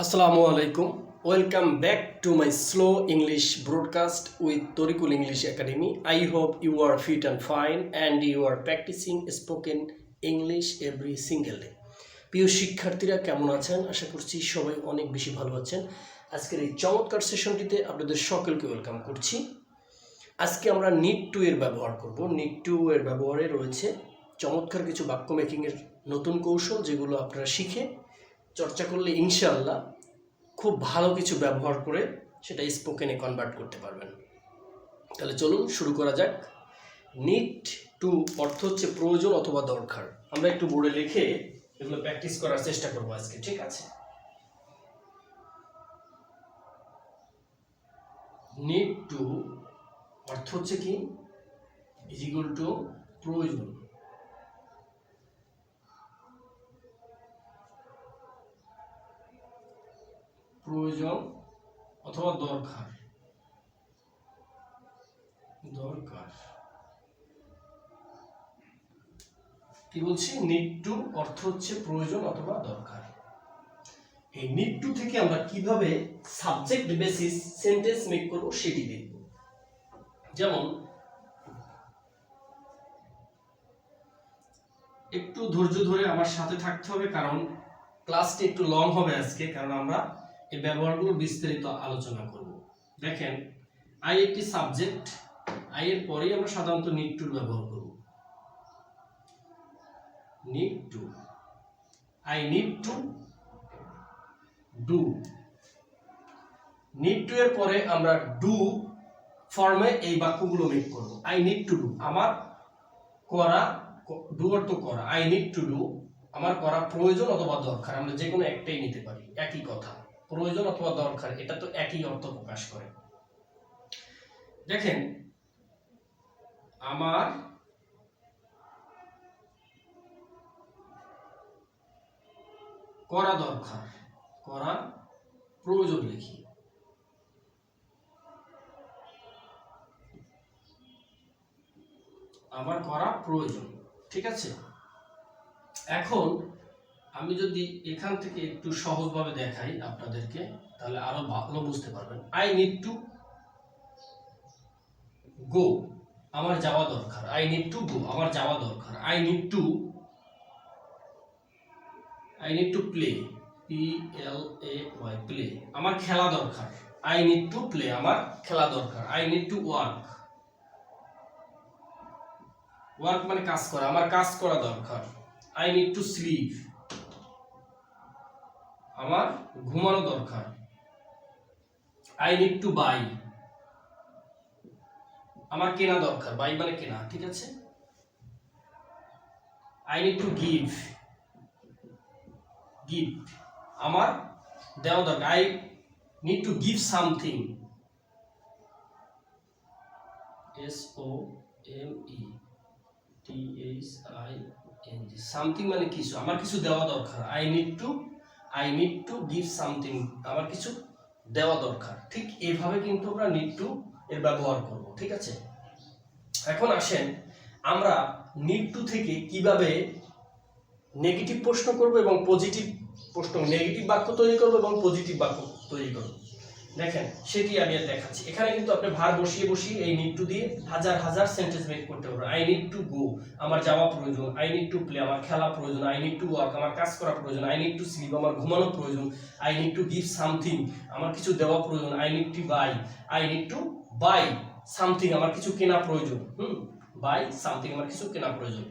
আসসালামু আলাইকুম। Welcome back to my slow English broadcast with Tarikul English academy I hope you are fit and fine and you are practising spoken English every single day প্রিয় শিক্ষার্থীরা, কেমন আছেন? আশা করছি সবাই অনেক বেশি ভালো আছেন। আজকের এই চমৎকার সেশনটিতে আপনাদের সকলকে ওয়েলকাম করছি। আজকে আমরা নিট টু এর ব্যবহার করব। নিট টু এর ব্যবহারে রয়েছে চমৎকার কিছু বাক্য মেকিংয়ের নতুন কৌশল যেগুলো আপনারা শিখে চর্চা করলে ইনশাআল্লাহ খুব ভালো কিছু ব্যবহার করে সেটা স্পোকেনে কনভার্ট করতে পারবেন। তাহলে চলুন শুরু করা যাক। নিট টু অর্থ হচ্ছে প্রয়োজন অথবা দরকার। আমরা একটু বোর্ডে লিখে এগুলো প্র্যাকটিস করার চেষ্টা করব আজকে, ঠিক আছে? নিড টু অর্থ হচ্ছে কি? ইজ টু প্রয়োজন। প্রয়োজন অথবা দরকার? দরকার। কি বলছি? নিড অর্থ হচ্ছে প্রয়োজন অথবা দরকার। এই নিড থেকে আমরা কীভাবে সাবজেক্ট বেসিস সেন্টেন্স মেক করব সেটি দেখব। যেমন, একটু ধৈর্য ধরে আমার সাথে থাকতে হবে কারণ ক্লাসটি একটু লং হবে আজকে, কারণ আমরা এই ব্যবহারগুলো বিস্তারিত আলোচনা করব। দেখেন আই একটি সাবজেক্ট আই এর পরেই আমরা সাধারণত নিড টুর ব্যবহার করব। Need to I need to do need to এর পরে আমরা ডু ফর্মে এই বাক্যগুলো মেক করব। আই নিড টু ডু আমার করা ডু অর্থ করা। আই নিড টু ডু আমার করা প্রয়োজন অথবা দরকার, আমরা যে কোনো একটাই নিতে পারি, একই কথা। প্রয়োজন অথবা দরকার, এটা তো একই অর্থ প্রকাশ করে। দেখেন, আমার করা দরকার, করা প্রয়োজন লিখি। আমার করা প্রয়োজন, ঠিক আছে? এখন আমি যদি এখান থেকে একটু সহজভাবে দেখাই আপনাদেরকে, তাহলে আরও ভালো বুঝতে পারবেন। আই নিড টু গো আমার যাওয়া দরকার। আই নিড টু গো আমার যাওয়া দরকার। I need to I need to play P L A Y play আমার খেলা দরকার। আই নিড টু প্লে আমার খেলা দরকার। I need to work work মানে কাজ করা। আমার কাজ করা দরকার। আই নিড টু স্লিপ আমার ঘুমানো দরকার। আই নিড টু বাই আমার কেনা দরকার বাই মানে কেনা, ঠিক আছে? I need to give give আমার দেওয়া দরকার। I need to give something S O M E T H I N G something মানে কিছু। আমার কিছু দেওয়া দরকার। I need to I need to give something আমার কিছু দেওয়া দরকার। ঠিক এইভাবে কিন্তু আমরা নিড টু এর ব্যবহার করব, ঠিক আছে? এখন আসেন, আমরা নিড টু থেকে কীভাবে নেগেটিভ প্রশ্ন করব এবং পজিটিভ প্রশ্ন নেগেটিভ বাক্য তৈরি করব এবং পজিটিভ বাক্য তৈরি করব। দেখেন, সেটি আমি আর দেখাচ্ছি। এখানে কিন্তু আপনি ভার বসিয়ে বসিয়ে এই নিড টু দিয়ে হাজার হাজার সেন্টেন্স মেক করতে পারবেন। আই নিড টু গো আমার যাওয়া প্রয়োজন আই নিড টু প্লে আমার খেলা প্রয়োজন আই নিড টু ওয়ার্ক আমার কাজ করা প্রয়োজন আই নিড টু স্লিপ আমার ঘুমানো প্রয়োজন I need to give something আমার কিছু দেওয়া প্রয়োজন I need to buy I need to buy something আমার কিছু কেনা প্রয়োজন, হুম? বাই সামথিং আমার কিছু কেনা প্রয়োজন।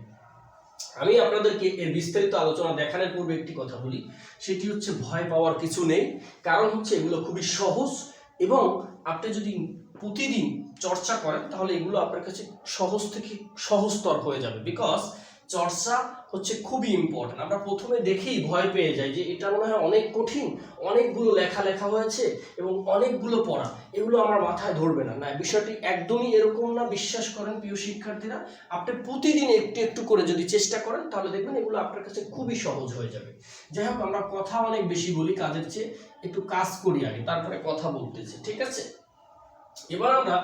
আমি আপনাদেরকে এর বিস্তারিত আলোচনা দেখানোর পূর্বে একটি কথা বলি। সেটি হচ্ছে ভয় পাওয়ার কিছু নেই। কারণ হচ্ছে এগুলো খুবই সহজ এবং আপনি যদি প্রতিদিন চর্চা করেন তাহলে এগুলো আপনার কাছে সহজ থেকে সহজতর হয়ে যাবে। বিকজ চর্চা হচ্ছে খুবই ইম্পর্টেন্ট আমরা প্রথমে দেখেই ভয় পেয়ে যাই যে এটা মনে হয় অনেক কঠিন, অনেকগুলো লেখা লেখা হয়েছে এবং অনেকগুলো পড়া। এগুলো আমার মাথায় ধরবে না। না, বিষয়টি একদমই এরকম না, বিশ্বাস করেন প্রিয় শিক্ষার্থীরা। আপনি প্রতিদিন একটু একটু করে যদি চেষ্টা করেন, তাহলে দেখবেন এগুলো আপনার কাছে খুবই সহজ হয়ে যাবে। যাই হোক, আমরা কথা অনেক বেশি বলি, কাজের চেয়ে একটু কাজ করি আগে, তারপরে কথা বলতেছি, ঠিক আছে? এবার আমরা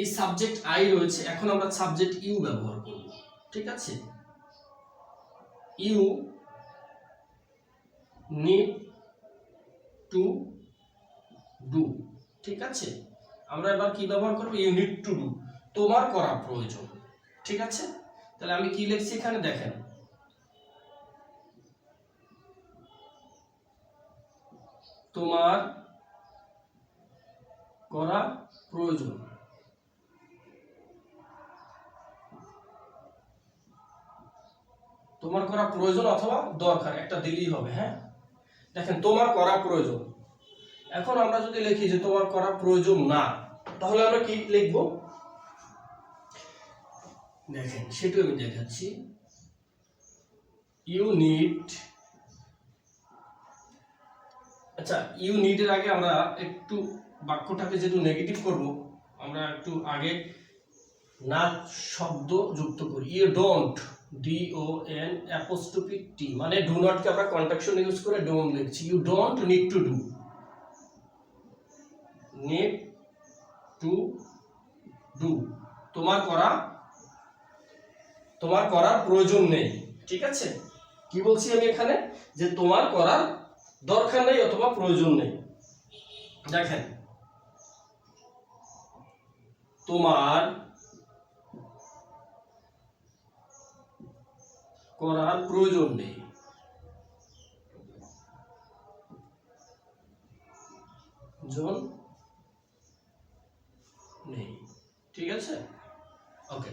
এই সাবজেক্ট আই রয়েছে, এখন আমরা সাবজেক্ট ইউ ব্যবহার করব, ঠিক আছে? ইউ নিড টু ডু, ঠিক আছে? আমরা এবার কি ব্যবহার করব? You need to do. তোমার করা প্রয়োজন, ঠিক আছে? তাহলে আমি কি লিখছি এখানে? দেখেন। তোমার করা প্রয়োজন। তোমার করা প্রয়োজন অথবা দরকার, একটা দিলেই হবে হ্যাঁ? দেখেন, তোমার করা প্রয়োজন। এখন আমরা যদি লিখি যে তোমার করা প্রয়োজন না, তাহলে আমরা কি লিখব? দেখেন সেটাও আমি দেখাচ্ছি। ইউ নিড আচ্ছা ইউ নিডের আগে আমরা একটু বাক্যটাকে যেহেতু নেগেটিভ করব, আমরা একটু আগে না শব্দ যুক্ত করি। You don't D O N apostrophe T মানে ডু নটকে আমরা কন্ট্রাকশন ইউজ করে ডোন্ট লিখছি। You don't need to do need to do তোমার করা, তোমার করার প্রয়োজন নেই। ঠিক আছে? কি বলছি আমি এখানে? যে তোমার করার দরকার নেই অথবা প্রয়োজন নেই। দেখেন। তোমার করার প্রয়োজন নেই। জন নেই। ঠিক আছে? ওকে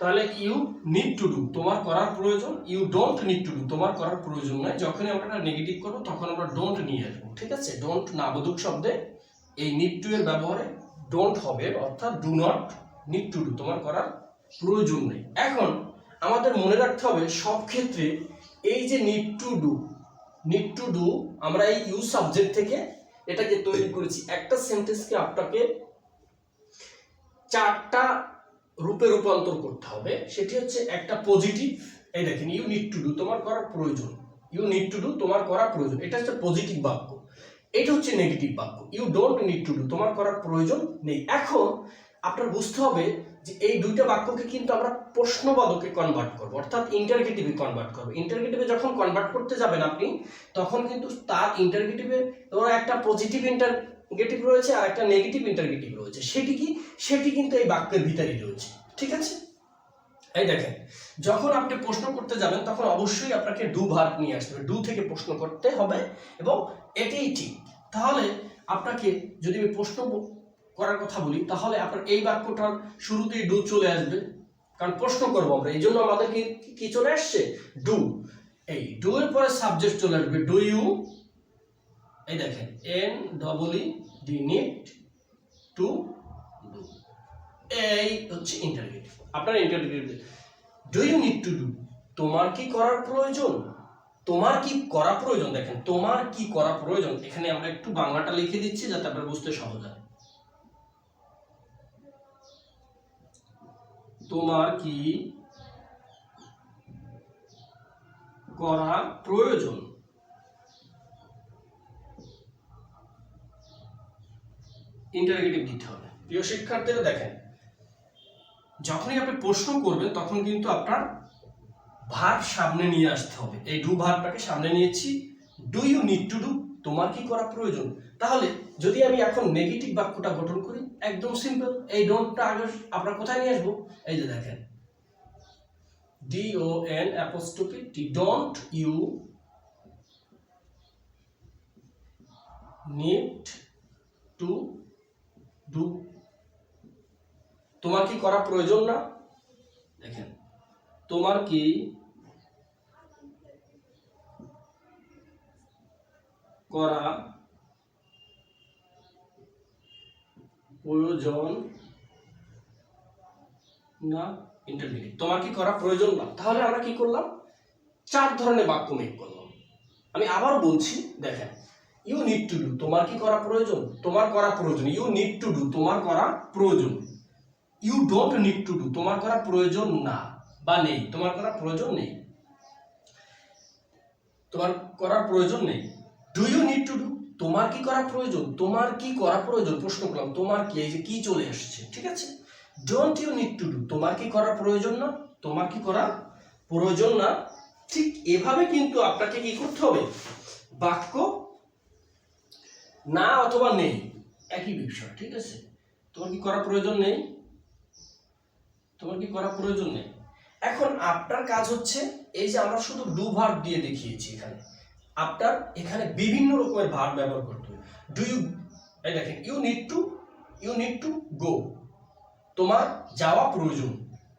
তাহলে ইউ নিড টু ডু তোমার করার প্রয়োজন you don't need to do তোমার করার প্রয়োজন নয়। যখনই আমরা নেগেটিভ করব, তখন আমরা ডোন্ট নিয়ে আসব। ঠিক আছে? ডোন্ট না বোধক শব্দে, এই নিড টু এর ব্যবহারে ডোন্ট হবে, অর্থাৎ do not need to do তোমার করার প্রয়োজন নেই। এখন আমাদের মনে রাখতে হবে সব ক্ষেত্রে এই যে need to do need to do আমরা এই ইউ সাবজেক্ট থেকে এটাকে তৈরি করেছি। একটা সেন্টেন্সকে আপনাকে চারটা রূপে রূপান্তর করতে হবে। সেটি হচ্ছে একটা পজিটিভ এই দেখেন ইউ নিড টু ডু তোমার করার প্রয়োজন। ইউ নিড টু ডু তোমার করা প্রয়োজন। এটা হচ্ছে পজিটিভ বাক্য। এটা হচ্ছে নেগেটিভ বাক্য। You don't need to do তোমার করার প্রয়োজন নেই। এখন আপনার বুঝতে হবে যে এই দুইটা বাক্যকে কিন্তু আমরা প্রশ্নবাদকে কনভার্ট করব, অর্থাৎ ইন্টারগেটিভে কনভার্ট করব। ইন্টারগেটিভে যখন কনভার্ট করতে যাবেন আপনি, তখন কিন্তু তার ইন্টারগেটিভে ধরো একটা পজিটিভ ইন্টারগেটিভ রয়েছে আর একটা নেগেটিভ ইন্টারগেটিভ রয়েছে। সেটি কি? সেটি কিন্তু এই বাক্যের ভিতরেই রয়েছে। ঠিক আছে? এই দেখেন, যখন আপনি প্রশ্ন করতে যাবেন, তখন অবশ্যই আপনাকে ডু ভার্ব নিয়ে আসতে হবে। ডু থেকে প্রশ্ন করতে হবে এবং এটাই ঠিক। তাহলে আপনাকে যদি আমি প্রশ্ন করার কথা বলি, তাহলে আপনার এই বাক্যটার শুরুতেই ডু চলে আসবে। কারণ প্রশ্ন করব আমরা, এই জন্য আমাদের কি কি চলে আসছে? ডু এই ডু এর পরে সাবজেক্ট চলে আসবে। ডু ইউ এই দেখেন N double E D need to do এই হচ্ছে ইন্টারগেটিভ আপনার interrogative do you need to do তোমার কি করার প্রয়োজন? তোমার কি করা প্রয়োজন? দেখেন, তোমার কি করা প্রয়োজন? এখানে আমরা একটু বাংলাটা লিখে দিচ্ছি যাতে আপনার বুঝতে সহজ হয়। তোমার কি করা প্রয়োজন? ইন্টারগেটিভ দিতে হবে। প্রিয় শিক্ষার্থীরা দেখেন, যখনই আপনি প্রশ্ন করবেন, তখন কিন্তু আপনার ভার সামনে নিয়ে আসতে হবে। এই ডু ভারটাকে সামনে নিয়েছি। Do you need to do তোমার কি করা প্রয়োজন? তাহলে যদি আমি এখন নেগেটিভ বাক্যটা গঠন করি, একদম সিম্পল এই ডোন্টটা আগে আমরা কোথায় নিয়ে আসব? এই যে দেখেন। D O N apostrophe T don't you need to do তোমার কি করা প্রয়োজন না? দেখেন। তোমার কি করা প্রয়োজন না ইন্টারমিডিয়েট তোমার কি করা প্রয়োজন না? তাহলে আমরা কি করলাম? চার ধরনের বাক্য মেক করলাম। আমি আবার বলছি, দেখেন ইউ নিড টু ডু তোমার কি করা প্রয়োজন? তোমার করা প্রয়োজন। ইউ নিড টু ডু তোমার করা প্রয়োজন। You don't need to do তোমার করা প্রয়োজন না বা নেই। তোমার করা প্রয়োজন নেই। তোমার করার প্রয়োজন নেই। Do you need to do তোমার কি করা প্রয়োজন? তোমার কি করা প্রয়োজন? প্রশ্ন করলাম, তোমার কি? এই যে কি চলে আসছে, ঠিক আছে? Don't you need to do তোমার কি করা প্রয়োজন না? তোমার কি করা প্রয়োজন না? ঠিক এভাবে কিন্তু আপনাকে কি করতে হবে? বাক্য না অথবা নেই, একই বিষয়, ঠিক আছে? তোমার কি করা প্রয়োজন নেই? তোমার কি করা প্রয়োজন নেই? এখন আপনার কাজ হচ্ছে, এই যে আমরা শুধু ডু দিয়ে দেখিয়েছি এখানে। আপনার এখানে বিভিন্ন রকমের ভার্ব ব্যবহার করতে হবে। ডু ইউ এই দেখেন you need to you need to go তোমার যাওয়া প্রয়োজন।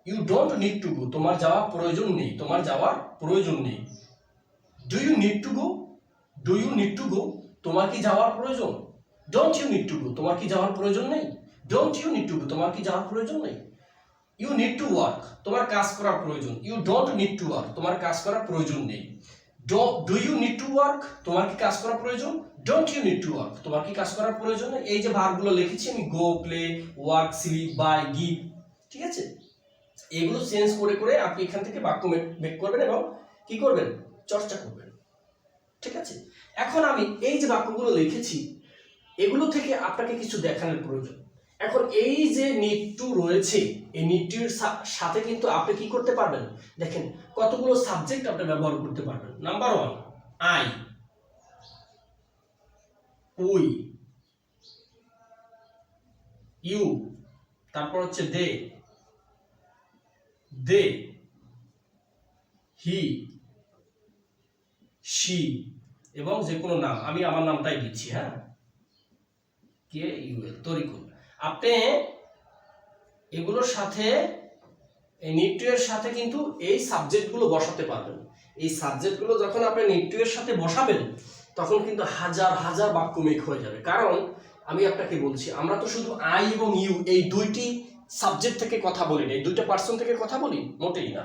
You don't need to go তোমার যাওয়া প্রয়োজন নেই। তোমার যাওয়ার প্রয়োজন নেই। Do you need to go do you need to go তোমার কি যাওয়ার প্রয়োজন? Don't you need to go তোমার কি যাওয়ার প্রয়োজন নেই? Don't you need to go তোমার কি যাওয়ার প্রয়োজন নেই? ইউ নিড টু ওয়ার্ক তোমার কাজ করার প্রয়োজন। You don't need to work তোমার কাজ করার প্রয়োজন নেই। Do you need to work তোমার কি কাজ করা প্রয়োজন? Don't you need to work তোমার কি কাজ করার প্রয়োজন? এই যে ভার্বগুলো লিখেছি আমি go play work sleep buy give ঠিক আছে? এগুলো চেঞ্জ করে করে আপনি এখান থেকে বাক্য মেক করবেন এবং কি করবেন? চর্চা করবেন। ঠিক আছে? এখন আমি এই যে বাক্যগুলো লিখেছি, এগুলো থেকে আপনাকে কিছু দেখানোর প্রয়োজন। এখন এই যে নিড নিট্টু রয়েছে এই নিট্টুর সাথে কিন্তু আপনি কি করতে পারবেন? দেখেন, কতগুলো সাবজেক্ট আপনি ব্যবহার করতে পারবেন। Number one I we, you, তারপর হচ্ছে দে দে, হি, শি, এবং যে কোনো নাম। আমি আমার নামটাই দিচ্ছি হ্যাঁ? কে? ইউএল তরিকুল। আপনি এগুলোর সাথে, এই নিট্টুয়ের সাথে কিন্তু এই সাবজেক্টগুলো বসাতে পারবেন। এই সাবজেক্টগুলো যখন আপনি নিট্টুয়ের সাথে বসাবেন, তখন কিন্তু হাজার হাজার বাক্য মেক হয়ে যাবে। কারণ, আমি আপনাকে বলছি, আমরা তো শুধু আই এবং ইউ, এই দুইটি সাবজেক্ট থেকে কথা বলি না, এই দুইটা পার্সন থেকে কথা বলি, মোটেই না।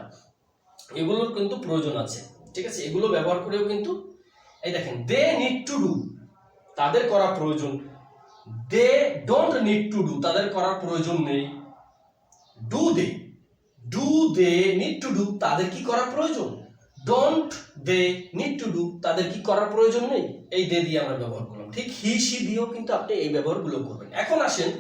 এগুলোর কিন্তু প্রয়োজন আছে, ঠিক আছে? এগুলো ব্যবহার করেও কিন্তু, এই দেখেন, দে নিড টু ডু, তাদের করা প্রয়োজন। They don't need to do, তাদের করার প্রয়োজন নেই। Do they do they need to do তাদের কি করা প্রয়োজন? Don't they need to do তাদের কি করার প্রয়োজন নেই? এই দে দিয়ে আমরা ব্যবহার করলাম। ঠিক হি সি দিয়েও কিন্তু আপনি এই ব্যবহারগুলো করবেন। এখন আসেন,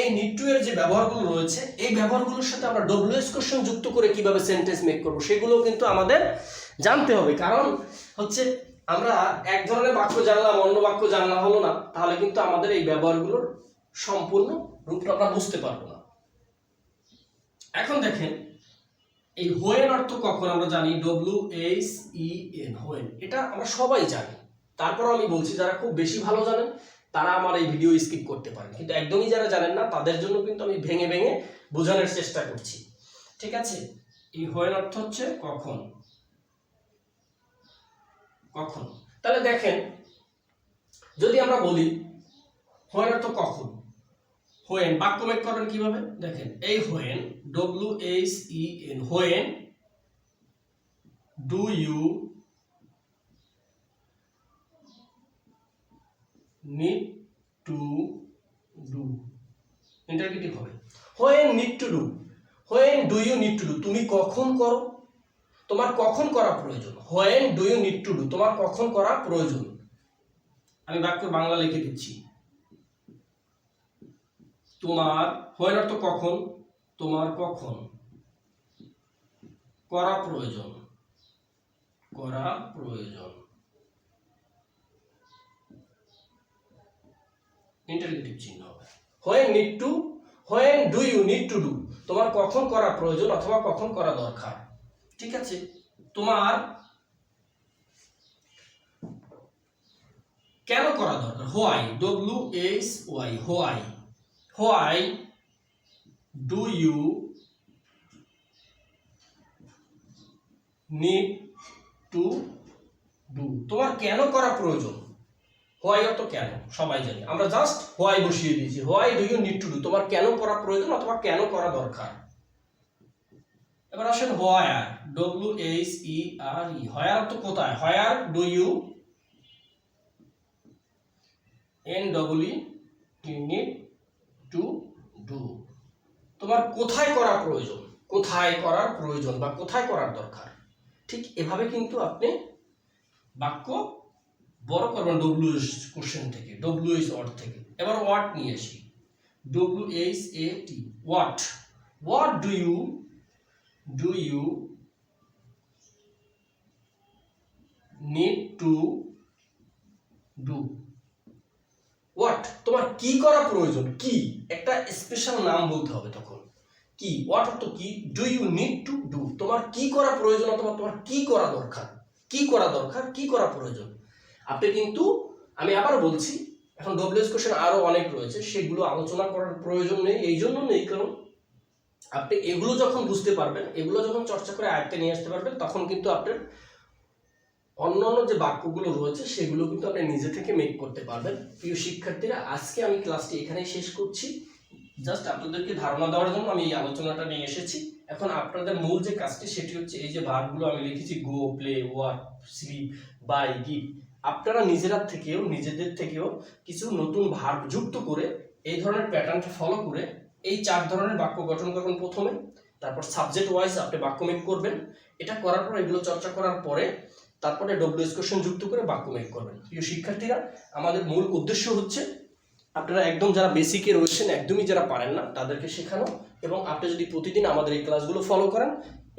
এই নিড টু এর যে ব্যবহারগুলো রয়েছে, এই ব্যবহারগুলোর সাথে আমরা ডব্লিউএস কোশ্চেন যুক্ত করে কীভাবে সেন্টেন্স মেক করব সেগুলো কিন্তু আমাদের জানতে হবে। কারণ হচ্ছে আমরা এক ধরনের বাক্য জানলাম, অন্য বাক্য জানলা হলো না, তাহলে কিন্তু আমাদের এই ব্যবহারগুলোর সম্পূর্ণ রূপটা আমরা বুঝতে পারব না। এখন দেখেন, এই হোয়েন অর্থ কখন আমরা জানি? W H E N when. এটা আমরা সবাই জানি। তারপর আমি বলছি, যারা খুব বেশি ভালো জানেন, তারা আমার এই ভিডিও স্কিপ করতে পারেন। কিন্তু একদমই যারা জানেন না, তাদের জন্য কিন্তু আমি ভেঙে ভেঙে বোঝানোর চেষ্টা করছি। ঠিক আছে? এই হোয়েন অর্থ হচ্ছে কখন? কখন? তাহলে দেখেন, যদি আমরা বলি, হোয়েন অর্থ কখন? হোয়েন বাক্য মেক করবেন কীভাবে? দেখেন, এই when W H E N when do you need to do interrogative হবে। When need to do when do you need to do তুমি কখন করো? তোমার কখন করা প্রয়োজন? When do you need to do তোমার কখন করা প্রয়োজন? আমি বাক্য বাংলা লিখে দিচ্ছি। তোমার হোয়েন অর্থ কখন? তোমার কখন? করা প্রয়োজন। করা প্রয়োজন। ইন্টারগেটিভ চিহ্ন when need to when do you need to do তোমার কখন করা প্রয়োজন অথবা কখন করা দরকার? ঠিক আছে? তোমার কেন করা দরকার? Why W H Y why why do you need to do তোমার কেন করা প্রয়োজন? হোয়াই অর্থ কেন? সবাই জানি। আমরা জাস্ট হোয়াই বসিয়ে দিয়েছি। Why do you need to do তোমার কেন করা প্রয়োজন অথবা কেন করা দরকার? এবার আসেন where W H E R E where অর্থ কোথায়? Where do you N W U need to do তোমার কোথায় করা প্রয়োজন? কোথায় করার প্রয়োজন বা কোথায় করার দরকার? ঠিক এভাবে কিন্তু আপনি বাক্য বড় করবেন ডব্লিউ কোশ্চেন থেকে ডব্লিউ এইচ ওয়ার্ড থেকে। এবার ওয়াট নিয়ে আসি। W H A T what what do you do you need to do তোমার কি করা প্রয়োজন? কি? একটা স্পেশাল নাম বলতে হবে তখন। কি? হোয়াট অর্থ কি? Do you need to do তোমার কি করা প্রয়োজন অথবা তোমার কি করা দরকার? কি করা দরকার? কি করা প্রয়োজন? আপনি কিন্তু, আমি আবার বলছি, এখন ডব্লিউএস কোশ্চেন আরও অনেক রয়েছে, সেগুলো আলোচনা করার প্রয়োজন নেই, এই জন্য নেই, কারণ আপনি এগুলো যখন বুঝতে পারবেন, এগুলো যখন চর্চা করে আয়ত্তে নিয়ে আসতে পারবেন, তখন কিন্তু আপনার অন্যান্য যে বাক্যগুলো রয়েছে, সেগুলো কিন্তু আপনি নিজে থেকে মেক করতে পারবেন। প্রিয় শিক্ষার্থীরা, আজকে আমি ক্লাসটি এখানেই শেষ করছি। জাস্ট আপনাদেরকে ধারণা দেওয়ার জন্য আমি এই আলোচনাটা নিয়ে এসেছি। এখন আপনাদের মূল যে কাজটি, সেটি হচ্ছে এই যে ভার্বগুলো আমি লিখেছি go play work sleep buy give আপনারা নিজেরা থেকেও, নিজেদের থেকেও কিছু নতুন ভার্ব যুক্ত করে, এই ধরনের প্যাটার্নটা ফলো করে, এই চার ধরনের বাক্য গঠন করবেন প্রথমে। তারপর সাবজেক্ট ওয়াইজ আপনি বাক্য মেক করবেন। এটা করার পর, এগুলো চর্চা করার পরে তারপরে ডব্লিউএস কোশ্চেন যুক্ত করে বাক্য মেক করবেন। প্রিয় শিক্ষার্থীরা, আমাদের মূল উদ্দেশ্য হচ্ছে আপনারা একদম যারা বেসিকে রয়েছেন, একদমই যারা পারেন না, তাদেরকে শেখানো এবং আপনি যদি প্রতিদিন আমাদের এই ক্লাসগুলো ফলো করেন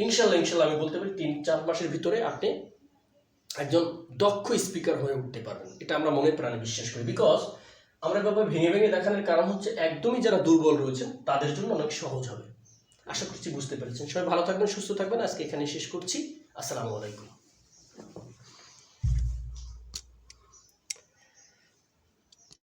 ইনশাল্লাহ ইনশাল্লাহ আমি বলতে পারি তিন চার মাসের ভিতরে আপনি একজন দক্ষ স্পিকার হয়ে উঠতে পারবেন। এটা আমরা মনে প্রাণে বিশ্বাস করি। বিকজ আমরা এভাবে ভেঙে ভেঙে দেখানোর কারণ হচ্ছে একদমই যারা দুর্বল রয়েছেন, তাদের জন্য অনেক সহজ হবে। আশা করছি বুঝতে পেরেছেন। সবাই ভালো থাকবেন, সুস্থ থাকবেন। আজকে এখানে শেষ করছি। আসসালামু আলাইকুম।